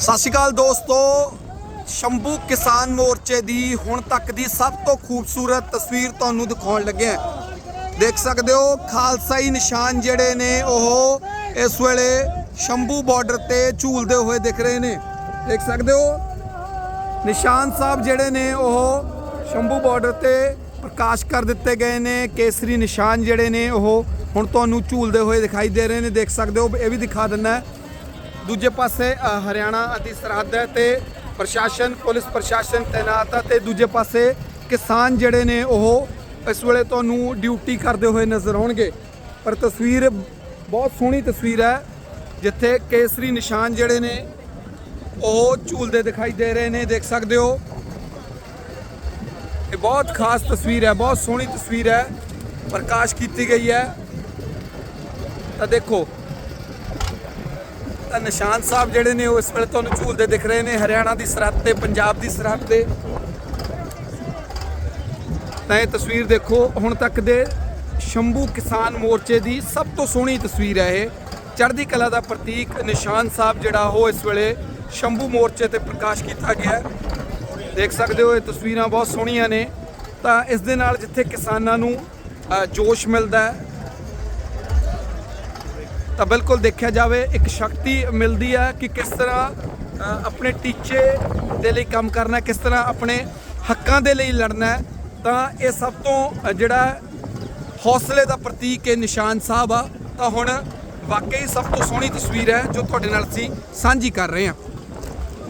ਸਤਿ ਸ਼੍ਰੀ ਅਕਾਲ ਦੋਸਤੋ। ਸ਼ੰਭੂ ਕਿਸਾਨ ਮੋਰਚੇ ਦੀ ਹੁਣ ਤੱਕ ਦੀ ਸਭ ਤੋਂ ਖੂਬਸੂਰਤ ਤਸਵੀਰ ਤੁਹਾਨੂੰ ਦਿਖਾਉਣ ਲੱਗਿਆ ਹਾਂ। ਦੇਖ ਸਕਦੇ ਹੋ ਖਾਲਸਾਈ ਨਿਸ਼ਾਨ ਜਿਹੜੇ ਨੇ, ਉਹ ਇਸ ਵੇਲੇ ਸ਼ੰਭੂ ਬਾਰਡਰ ਤੇ ਝੂਲਦੇ ਹੋਏ ਦਿਖ ਰਹੇ ਨੇ। ਦੇਖ ਸਕਦੇ ਹੋ, ਨਿਸ਼ਾਨ ਸਾਹਿਬ ਜਿਹੜੇ ਨੇ, ਉਹ ਸ਼ੰਭੂ ਬਾਰਡਰ ਤੇ ਪ੍ਰਕਾਸ਼ ਕਰ ਦਿੱਤੇ ਗਏ ਨੇ। ਕੇਸਰੀ ਨਿਸ਼ਾਨ ਜਿਹੜੇ ਨੇ, ਉਹ ਹੁਣ ਤੁਹਾਨੂੰ ਝੂਲਦੇ ਹੋਏ ਦਿਖਾਈ ਦੇ ਰਹੇ ਨੇ। ਦੇਖ ਸਕਦੇ ਹੋ, ਇਹ ਵੀ ਦਿਖਾ ਦਿੰਦਾ ਹੈ। ਦੂਜੇ ਪਾਸੇ ਹਰਿਆਣਾ ਦੀ ਸਰਹੱਦ ਹੈ ਤੇ ਪ੍ਰਸ਼ਾਸਨ, ਪੁਲਿਸ ਪ੍ਰਸ਼ਾਸਨ ਤੈਨਾਤ ਹੈ ਤੇ ਦੂਜੇ ਪਾਸੇ ਕਿਸਾਨ ਜਿਹੜੇ ਨੇ ਉਹ ਇਸ ਵੇਲੇ ਤੁਹਾਨੂੰ ਡਿਊਟੀ ਕਰਦੇ ਹੋਏ ਨਜ਼ਰ ਆਉਣਗੇ। ਪਰ ਤਸਵੀਰ ਬਹੁਤ ਸੋਹਣੀ ਤਸਵੀਰ ਹੈ, ਜਿੱਥੇ ਕੇਸਰੀ ਨਿਸ਼ਾਨ ਜਿਹੜੇ ਨੇ ਉਹ ਝੂਲਦੇ ਦਿਖਾਈ ਦੇ ਰਹੇ ਨੇ, ਦੇਖ ਸਕਦੇ ਹੋ। ਇਹ ਬਹੁਤ ਖਾਸ ਤਸਵੀਰ ਹੈ, ਬਹੁਤ ਸੋਹਣੀ ਤਸਵੀਰ ਹੈ, ਪ੍ਰਕਾਸ਼ ਕੀਤੀ ਗਈ ਹੈ। ਤਾਂ ਦੇਖੋ ਨਿਸ਼ਾਨ ਸਾਹਿਬ ਜਿਹੜੇ ਨੇ ਉਹ ਇਸ ਵੇਲੇ ਤੁਹਾਨੂੰ ਝੂਲਦੇ ਦਿਖ ਰਹੇ ਨੇ, ਹਰਿਆਣਾ ਦੀ ਸਰਹੱਦ ਤੇ, ਪੰਜਾਬ ਦੀ ਸਰਹੱਦ ਤੇ। ਤਾਂ ਇਹ ਤਸਵੀਰ ਦੇਖੋ, ਹੁਣ ਤੱਕ ਦੇ ਸ਼ੰਭੂ ਕਿਸਾਨ ਮੋਰਚੇ ਦੀ ਸਭ ਤੋਂ ਸੋਹਣੀ ਤਸਵੀਰ ਹੈ ਇਹ। ਚੜ੍ਹਦੀ ਕਲਾ ਦਾ ਪ੍ਰਤੀਕ ਨਿਸ਼ਾਨ ਸਾਹਿਬ ਜਿਹੜਾ ਉਹ ਇਸ ਵੇਲੇ ਸ਼ੰਭੂ ਮੋਰਚੇ ਤੇ ਪ੍ਰਕਾਸ਼ ਕੀਤਾ ਗਿਆ ਦੇਖ ਸਕਦੇ ਹੋ, ਇਹ ਤਸਵੀਰਾਂ ਬਹੁਤ ਸੋਹਣੀਆਂ ਨੇ। ਤਾਂ ਇਸ ਦੇ ਨਾਲ ਜਿੱਥੇ ਕਿਸਾਨਾਂ ਨੂੰ ਜੋਸ਼ ਮਿਲਦਾ ਹੈ ਤਾਂ ਬਿਲਕੁਲ ਦੇਖਿਆ ਜਾਵੇ, ਇੱਕ ਸ਼ਕਤੀ ਮਿਲਦੀ ਹੈ ਕਿ ਕਿਸ ਤਰ੍ਹਾਂ ਆਪਣੇ ਟੀਚੇ ਦੇ ਲਈ ਕੰਮ ਕਰਨਾ ਕਿਸ ਤਰ੍ਹਾਂ ਆਪਣੇ ਹੱਕਾਂ ਦੇ ਲਈ ਲੜਨਾ ਤਾਂ ਇਹ ਸਭ ਤੋਂ ਜਿਹੜਾ ਹੌਸਲੇ ਦਾ ਪ੍ਰਤੀਕ ਹੈ ਨਿਸ਼ਾਨ ਸਾਹਿਬ ਆ। ਤਾਂ ਹੁਣ ਵਾਕਈ ਸਭ ਤੋਂ ਸੋਹਣੀ ਤਸਵੀਰ ਹੈ ਜੋ ਤੁਹਾਡੇ ਨਾਲ ਅਸੀਂ ਸਾਂਝੀ ਕਰ ਰਹੇ ਹਾਂ।